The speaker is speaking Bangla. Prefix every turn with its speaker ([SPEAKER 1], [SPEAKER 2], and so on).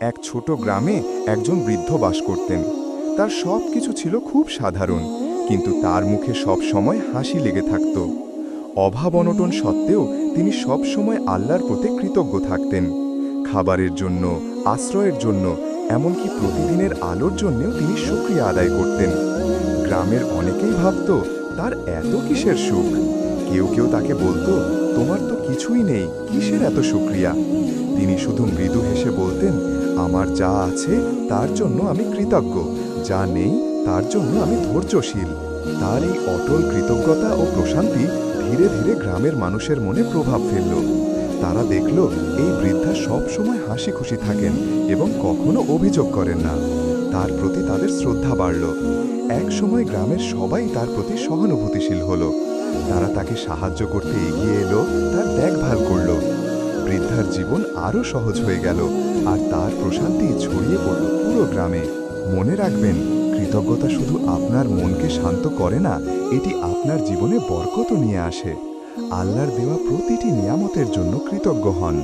[SPEAKER 1] এক ছোট গ্রামে একজন বৃদ্ধ বাস করতেন। তার সব কিছু ছিল খুব সাধারণ, কিন্তু তার মুখে সব সময় হাসি লেগে থাকত। অভাব অনটন সত্ত্বেও তিনি সব সময় আল্লাহর প্রতি কৃতজ্ঞ থাকতেন। খাবারের জন্য, আশ্রয়ের জন্য, এমনকি প্রতিদিনের আলোর জন্যেও তিনি শুক্রিয়া আদায় করতেন। গ্রামের অনেকেই ভাবত, তার এত কিসের সুখ? কেউ কেউ তাকে বলতো, তোমার তো কিছুই নেই, কিসের এত শুক্রিয়া? তিনি শুধু মৃদু হেসে বলতেন আমার যা আছে তার জন্য আমি কৃতজ্ঞ। যা নেই তার জন্য আমি ধৈর্যশীল। তার এই অটল কৃতজ্ঞতা ও প্রশান্তি ধীরে ধীরে গ্রামের মানুষের মনে প্রভাব ফেলল। তারা দেখল এই বৃদ্ধা সবসময় হাসি খুশি থাকেন এবং কখনো অভিযোগ করেন না। তার প্রতি তাদের শ্রদ্ধা বাড়ল। এক সময় গ্রামের সবাই তার প্রতি সহানুভূতিশীল হলো। তারা তাকে সাহায্য করতে এগিয়ে এলো বৃদ্ধার জীবন আরও সহজ হয়ে গেল আর তার প্রশান্তি ছড়িয়ে পড়ল পুরো গ্রামে। মনে রাখবেন, কৃতজ্ঞতা শুধু আপনার মনকে শান্ত করে না, এটি আপনার জীবনে বরকত নিয়ে আসে। আল্লাহর দেওয়া প্রতিটি নিয়ামতের জন্য কৃতজ্ঞ হন।